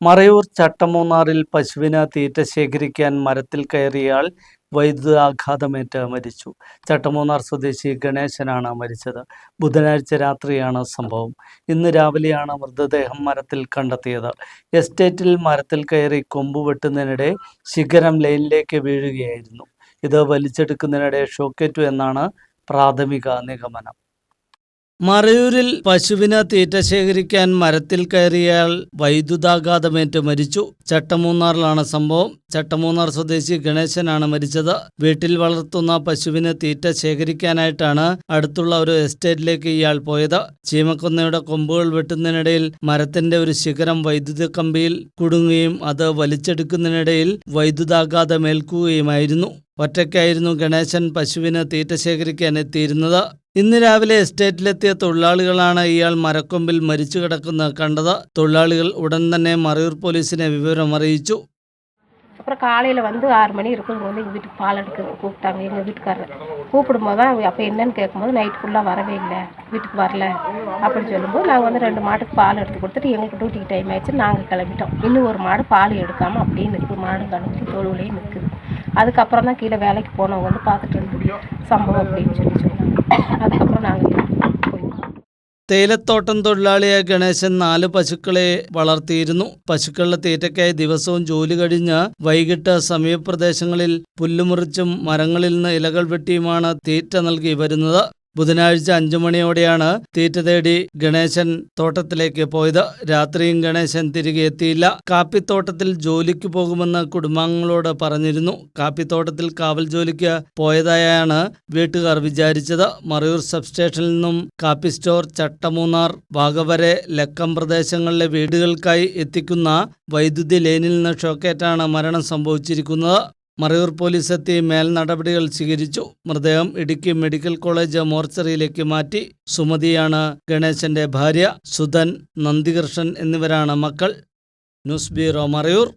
മറയൂർ ചട്ടമൂന്നാറിൽ പശുവിന് തീറ്റ ശേഖരിക്കാൻ മരത്തിൽ കയറിയാൽ വൈദ്യുതാഘാതമേറ്റ് മരിച്ചു. ചട്ടമൂന്നാർ സ്വദേശി ഗണേശനാണ് മരിച്ചത്. ബുധനാഴ്ച രാത്രിയാണ് സംഭവം. ഇന്ന് രാവിലെയാണ് മൃതദേഹം മരത്തിൽ കണ്ടെത്തിയത്. എസ്റ്റേറ്റിൽ മരത്തിൽ കയറി കൊമ്പ് വെട്ടുന്നതിനിടെ ശിഖരം ലൈനിലേക്ക് വീഴുകയായിരുന്നു. ഇത് വലിച്ചെടുക്കുന്നതിനിടെ ഷോക്കേറ്റു എന്നാണ് പ്രാഥമിക നിഗമനം. മറയൂരിൽ പശുവിന് തീറ്റ ശേഖരിക്കാൻ മരത്തിൽ കയറിയയാൾ വൈദ്യുതാഘാതമേറ്റ് മരിച്ചു. ചട്ടമൂന്നാറിലാണ് സംഭവം. ചട്ടമൂന്നാർ സ്വദേശി ഗണേശനാണ് മരിച്ചത്. വീട്ടിൽ വളർത്തുന്ന പശുവിന് തീറ്റ ശേഖരിക്കാനായിട്ടാണ് അടുത്തുള്ള ഒരു എസ്റ്റേറ്റിലേക്ക് ഇയാൾ പോയത്. ചീമക്കൊന്നയുടെ കൊമ്പുകൾ വെട്ടുന്നതിനിടയിൽ മരത്തിന്റെ ഒരു ശിഖരം വൈദ്യുത കമ്പിയിൽ കുടുങ്ങുകയും അത് വലിച്ചെടുക്കുന്നതിനിടയിൽ വൈദ്യുതാഘാതമേൽക്കുകയുമായിരുന്നു. ഒറ്റയ്ക്കായിരുന്നു ഗണേശൻ പശുവിന് തീറ്റ ശേഖരിക്കാൻ എത്തിയിരുന്നത്. ഇന്ന് രാവിലെ എസ്റ്റേറ്റിലെത്തിയ തൊഴിലാളികളാണ് ഇയാൾ മരക്കൊമ്പിൽ മരിച്ചു കിടക്കുന്നത് കണ്ടത്. തൊഴിലാളികൾ ഉടൻ തന്നെ മറയൂർ പോലീസിനെ വിവരം അറിയിച്ചു அப்புறம் காலையில் வந்து ஆறு மணி இருக்கும். இங்கே வந்து எங்கள் வீட்டுக்கு பால் எடுக்க கூப்பிட்டாங்க. எங்கள் வீட்டுக்காரர் கூப்பிடும்போது தான் அப்போ என்னன்னு கேட்கும்போது நைட் ஃபுல்லாக வரவே இல்லை. வீட்டுக்கு வரல. அப்படின்னு சொல்லும்போது நாங்கள் வந்து ரெண்டு மாட்டுக்கு பால் எடுத்து கொடுத்துட்டு எங்களுக்கு டியூட்டிக்கு டைம் ஆயிடுச்சு. நாங்கள் கிளம்பிட்டோம். இன்னும் ஒரு மாடு பால் எடுக்காமல் அப்படியே நிற்குது மாடு கணக்கு தொழுவுலேயே நிற்குது. அதுக்கப்புறம் தான் கீழே வேலைக்கு போனவங்க வந்து பார்த்துட்டு இருந்து சம்பவம் அப்படின்னு சொல்லி சொன்னாங்க. அதுக்கப்புறம் நாங்கள் തേയിലത്തോട്ടം തൊഴിലാളിയായ ഗണേശൻ നാല് പശുക്കളെ വളർത്തിയിരുന്നു. പശുക്കളുടെ തീറ്റയ്ക്കായി ദിവസവും ജോലി കഴിഞ്ഞ് വൈകിട്ട് സമീപപ്രദേശങ്ങളിൽ പുല്ലുമുറിച്ചും മരങ്ങളിൽ നിന്ന് ഇലകൾ വെട്ടിയുമാണ് തീറ്റ നൽകി വരുന്നത്. ബുധനാഴ്ച അഞ്ചു മണിയോടെയാണ് തീറ്റ തേടി ഗണേശൻ തോട്ടത്തിലേക്ക് പോയത്. രാത്രിയും ഗണേശൻ തിരികെ എത്തിയില്ല. കാപ്പിത്തോട്ടത്തിൽ ജോലിക്ക് പോകുമെന്ന് കുടുംബാംഗങ്ങളോട് പറഞ്ഞിരുന്നു. കാപ്പിത്തോട്ടത്തിൽ കാവൽ ജോലിക്ക് പോയതായാണ് വീട്ടുകാർ വിചാരിച്ചത്. മറയൂർ സബ്സ്റ്റേഷനിൽ നിന്നും കാപ്പി സ്റ്റോർ ചട്ടമൂന്നാർ വാഗവരെ ലക്കം പ്രദേശങ്ങളിലെ വീടുകൾക്കായി എത്തിക്കുന്ന വൈദ്യുതി ലൈനിൽ നിന്ന് ഷോക്കേറ്റാണ് മരണം സംഭവിച്ചിരിക്കുന്നത്. മറയൂർ പോലീസ് എത്തി മേൽ നടപടികൾ സ്വീകരിച്ചു. മൃതദേഹം ഇടുക്കി മെഡിക്കൽ കോളേജ് മോർച്ചറിയിലേക്ക് മാറ്റി. സുമതിയാണ് ഗണേശന്റെ ഭാര്യ സുധൻ നന്ദികൃഷ്ണൻ എന്നിവരാണ് മക്കൾ. News bureau Marayoor.